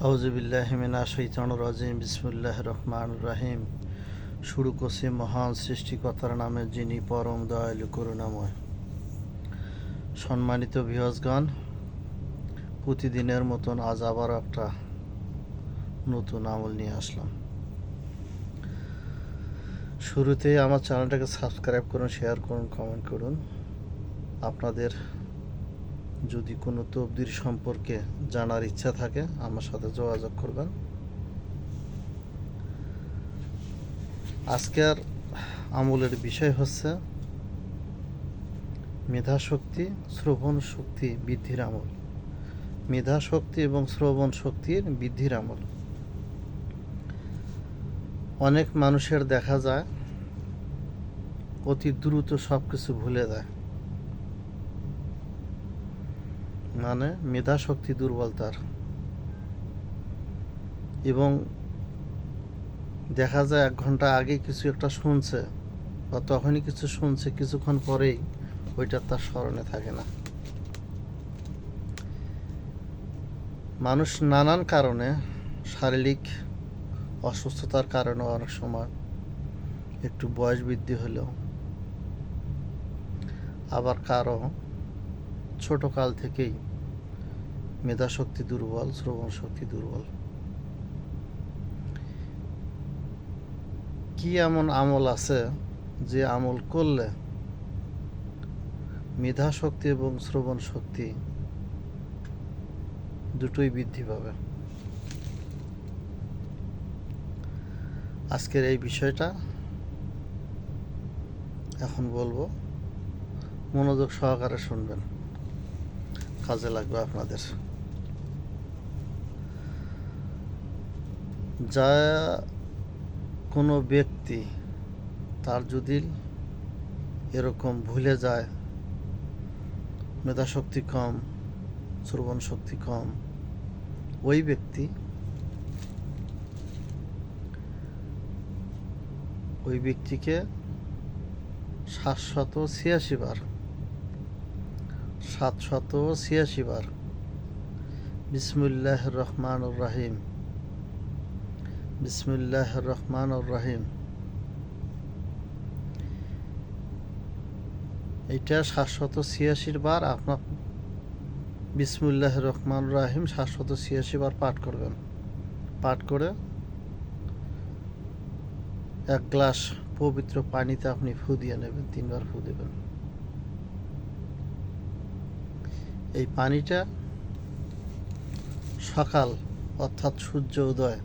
আউজবিল্লাহমিনা শৈতান রাজিম বিসমুল্লাহ রহমান রাহিম। শুরু করছি মহান সৃষ্টিকর্তার নামে, যিনি পরম দয়ালু, করুণাময়। সম্মানিত ভিহজগণ প্রতিদিনের মতন আজ আবার একটা নতুন আমল নিয়ে আসলাম। শুরুতেই আমার চ্যানেলটাকে সাবস্ক্রাইব করুন, শেয়ার করুন, কমেন্ট করুন। আপনাদের যদি কোনো তবদির সম্পর্কে জানার ইচ্ছা থাকে, আমার সাথে যোগাযোগ করবেন। আজকের আমলের বিষয় হচ্ছে মেধা শক্তি শ্রবণ শক্তি বৃদ্ধির আমল। মেধা শক্তি এবং শ্রবণ শক্তির বৃদ্ধির আমল। অনেক মানুষের দেখা যায়, অতি দ্রুত সব কিছু ভুলে যায়। মানে মেধা শক্তি দুর্বল তার এবং দেখা যায় এক ঘণ্টা আগে কিছু একটা শুনছে, বা তখনই কিছু শুনছে, কিছুক্ষণ পরেই ওইটা তার স্মরণে থাকে না। মানুষ নানান কারণে শারীরিক অসুস্থতার কারণে অনেক সময় একটু বয়স বৃদ্ধি হলেও, আবার কারও ছোট কাল থেকেই মেধা শক্তি দুর্বল শ্রবণ শক্তি দুর্বল। কি এমন আমল আছে যে আমল করলে মেধা শক্তি এবং শ্রবণ শক্তি দুটোই বৃদ্ধি পাবে? আজকের এই বিষয়টা এখন বলব। মনোযোগ সহকারে শুনবেন। কাজে লাগবে আপনাদের। যা কোনো ব্যক্তি তার যদি এরকম ভুলে যায়, মেধাশক্তি কম শ্রবণ শক্তি কম, ওই ব্যক্তি ওই ব্যক্তিকে সাতশত ছিয়াশি বার, সাতশত ছিয়াশি বার বিসমুল্লাহ রহমান রাহিম বিসমুল্লাহ রহমান রাহিম। এটা সাতশত ছিয়াশির বার আপনার বিসমুল্লাহ রহমান রাহিম সাতশত ছিয়াশি বার পাঠ করবেন। পাঠ করে এক গ্লাস পবিত্র পানিতে আপনি ফু দিয়ে নেবেন, তিনবার ফু দেবেন। এই পানিটা সকাল অর্থাৎ সূর্য উদয়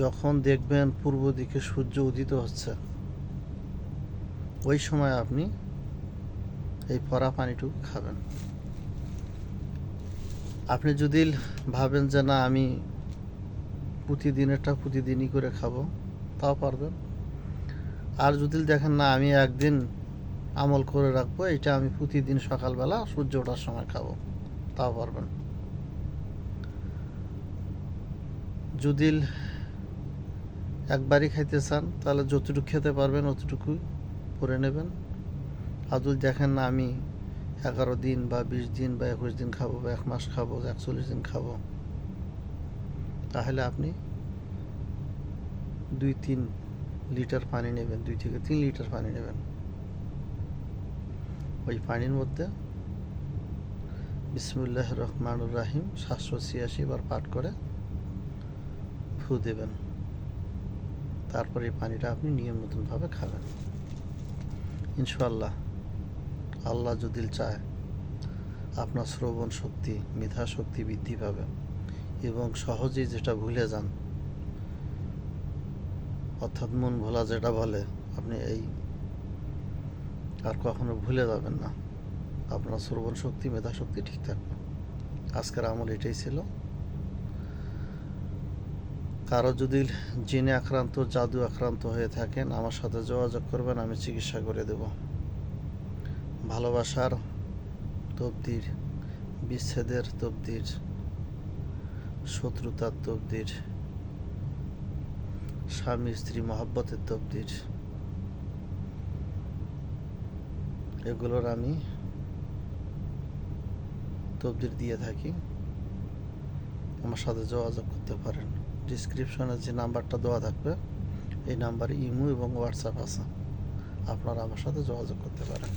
যখন দেখবেন পূর্ব দিকে সূর্য উদিত হচ্ছে, ওই সময় আপনি এই পরা পানিটুকু খাবেন। আপনি যদি ভাবেন যে না, আমি প্রতিদিনেরটা প্রতিদিনই করে খাব, তাও পারবেন। আর যদি দেখেন না, আমি একদিন আমল করে রাখব, এটা আমি প্রতিদিন সকালবেলা সূর্য ওঠার সময় খাব, তাও পারবেন। যদি একবারই খাইতে চান, তাহলে যতটুকু খেতে পারবেন অতটুকুই করে নেবেন। আর যদি দেখেন না, আমি এগারো দিন বা বিশ দিন বা একুশ দিন খাব বা এক মাস খাব একচল্লিশ দিন খাব, তাহলে আপনি দুই তিন লিটার পানি নেবেন, দুই থেকে তিন লিটার পানি নেবেন। ওই পানির মধ্যে বিসমুল্লাহ রহমানুর রাহিম সাতশো ছিয়াশি বার পাঠ করে ফু দেবেন। তারপরে এই পানিটা আপনি নিয়ম মতনভাবে খাবেন। ইনশাল্লাহ আল্লাহ যদি চায়, আপনার শ্রবণ শক্তি, মেধা শক্তি বৃদ্ধি পাবে এবং সহজেই যেটা ভুলে যান, অর্থাৎ মন ভোলা যেটা বলে, আপনি এই আর কখনো ভুলে যাবেন না। আপনার শ্রবণ শক্তি, মেধা শক্তি ঠিক থাকবে। আজকের আমল এটাই ছিল। কারও যদি জিনে আক্রান্ত, জাদু আক্রান্ত হয়ে থাকেন, আমার সাথে যোগাযোগ করবেন, আমি চিকিৎসা করে দেব। ভালোবাসার তবদির, বিচ্ছেদের তবদির, শত্রুতার তবদির, স্বামী স্ত্রী মহাব্বতের তবদির, এগুলোর আমি তবদির দিয়ে থাকি। আমার সাথে যোগাযোগ করতে পারেন। ডিসক্রিপশনে যে নাম্বারটা দেওয়া থাকবে, এই নাম্বারে ইমো এবং হোয়াটসঅ্যাপ আছে। আপনারা আমার সাথে যোগাযোগ করতে পারেন।